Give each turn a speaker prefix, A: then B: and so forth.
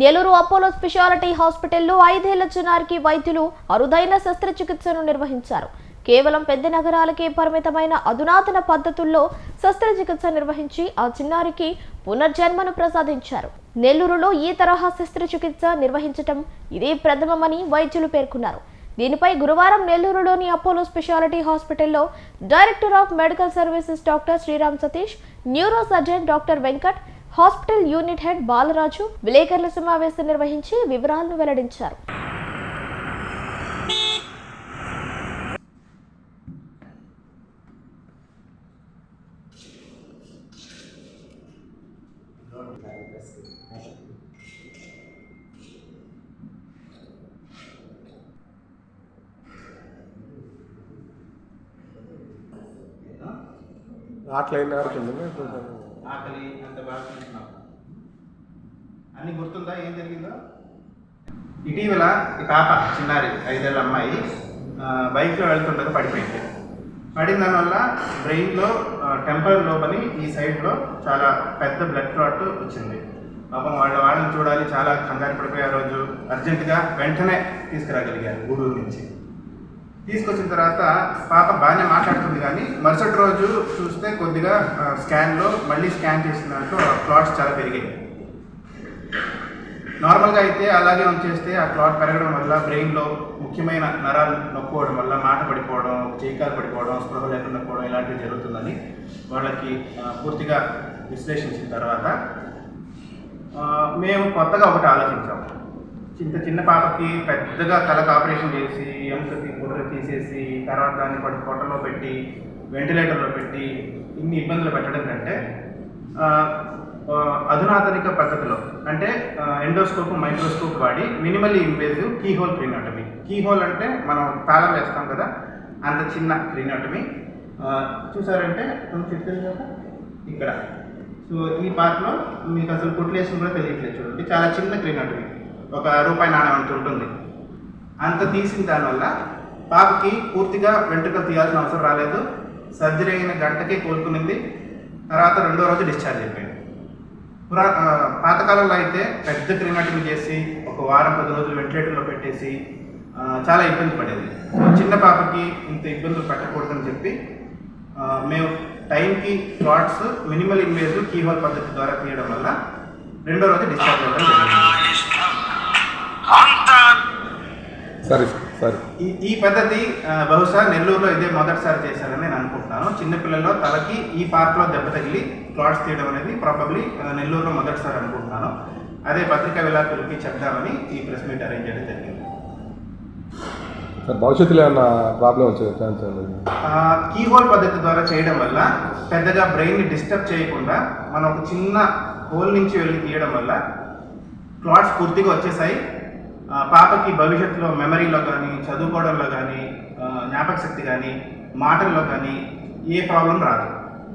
A: Nellore Apollo speciality హాస్పిటల్లో ఐదేళ్ళ చిన్నారికి వైద్యులు అరుదైన శస్త్రచికిత్సను నిర్వహించారు. కేవలం పెద్ద నగరాలకే పరిమితమైన అధునాతన పద్ధతుల్లో శస్త్రచికిత్స నిర్వహించి ఆ చిన్నారికి పునర్జన్మను ప్రసాదించారు. నెల్లూరులో ఈ తరహా శస్త్రచికిత్స నిర్వహించటం ఇదే ప్రథమమని వైద్యులు పేర్కొన్నారు. దీనిపై గురువారం నెల్లూరులోని అపోలో స్పెషాలిటీ హాస్పిటల్లో director of medical services doctor Sriram Satish neuro surgeon doctor Venkat hospital unit head Balaraju విలేకరుల సమావేశం నిర్వహించి వివరాలను వెల్లడించారు.
B: ఆటలైన ఆడుతుంది
C: ఆకలి అంత బాగా తింటున్నాం అన్ని గుర్తుందా? ఏం జరిగిందో? ఇటీవల పాప చిన్నారి ఐదేళ్ళ అమ్మాయి బైక్లో వెళ్తుండగా పడిపోయింది. పడిన దానివల్ల బ్రెయిన్లో టెంపర్ లోపలి ఈ సైడ్లో చాలా పెద్ద బ్లడ్ క్లాట్ వచ్చింది. పాపం వాళ్ళ వాళ్ళని చూడాలి చాలా కంగారు పడిపోయే ఆ రోజు అర్జెంటుగా వెంటనే తీసుకురాగలిగారు గూడూరు నుంచి. తీసుకొచ్చిన తర్వాత పాప బాగానే మాట్లాడుతుంది కానీ మరుసటి రోజు చూస్తే కొద్దిగా స్కాన్లో మళ్ళీ స్కాన్ చేసిన దాంట్లో క్లాట్స్ చాలా పెరిగాయి. నార్మల్గా అయితే అలాగే ఉంచేస్తే ఆ క్లాట్ పెరగడం వల్ల బ్రెయిన్లో ముఖ్యమైన నరాలు నొక్కోవడం వల్ల మాట పడిపోవడం చీకాలు పడిపోవడం స్పృహ లేకుండా పోవడం ఇలాంటివి జరుగుతుందని వాళ్ళకి పూర్తిగా విశ్లేషించిన తర్వాత మేము కొత్తగా ఒకటి ఆలోచించాం. ఇంత చిన్న పాపకి పెద్దగా తలకు ఆపరేషన్ చేసి ఎముకకి బుర్ర తీసేసి తర్వాత దాన్ని పడి పొట్టలో పెట్టి వెంటిలేటర్లో పెట్టి ఇన్ని ఇబ్బందులు పెట్టడం కంటే ఆ, అధునాతనిక పద్ధతిలో అంటే ఎండోస్కోప్ మైక్రోస్కోప్ వాడి minimally invasive key hole craniotomy. Key hole అంటే మనం తాళం వేస్తాం కదా అంత చిన్న క్రీనాటమీ. చూసారంటే కొంచెం కదా ఇక్కడ. సో ఈ పార్ట్లో మీకు అసలు కుట్లేసిన కూడా తెలియట్లేదు చూడండి. చాలా చిన్న క్రీనాటమీ. ఒక రూపాయి నాణ్యం అంత ఉంటుంది. అంత తీసిన దానివల్ల పాపకి పూర్తిగా వెంట్రుకలు తీయాల్సిన అవసరం రాలేదు. సర్జరీ అయిన గంటకే కోలుకునింది. తర్వాత రెండో రోజు డిశ్చార్జ్ అయిపోయింది. పురా పాతకాలంలో అయితే పెద్ద క్రీమాటమీ చేసి ఒక వారం పది రోజులు వెంటిలేటర్లో పెట్టేసి చాలా ఇబ్బంది పడేది. చిన్న పాపకి ఇంత ఇబ్బందులు పెట్టకూడదని చెప్పి మేము టైంకి స్లాట్స్ మినిమల్ ఇన్వేజివ్ కీహోల్ పద్ధతి ద్వారా తీయడం వల్ల రెండో రోజు డిశ్చార్జ్ అవ్వడం జరిగింది.
B: సరే సరే.
C: ఈ ఈ పద్ధతి బహుశా నెల్లూరులో ఇదే మొదటిసారి చేశారని నేను అనుకుంటున్నాను. చిన్నపిల్లల్లో తలకి ఈ పార్ట్లో దెబ్బ తగిలి క్లాట్స్ తీయడం అనేది ప్రాబబ్లీ నెల్లూరులో మొదటిసారి అనుకుంటున్నాను. అదే పత్రికా విలాకులకి చెప్దామని ఈ ప్రెస్ మీట్ అరేంజ్ చేయడం జరిగింది.
B: సార్ భవిష్యత్తులో ఏమన్నా ప్రాబ్లం వచ్చే ఛాన్స్ ఉంది?
C: కీహోల్ పద్ధతి ద్వారా చేయడం వల్ల పెద్దగా బ్రెయిన్ని డిస్టర్బ్ చేయకుండా మనం ఒక చిన్న హోల్ నుంచి వెళ్ళి తీయడం వల్ల క్లాట్స్ పూర్తిగా వచ్చేసాయి. పాపకి భవిష్యత్తులో మెమరీలో కానీ చదువుకోవడంలో కానీ జ్ఞాపక శక్తి కానీ మాటల్లో కానీ ఏ ప్రాబ్లం రాదు.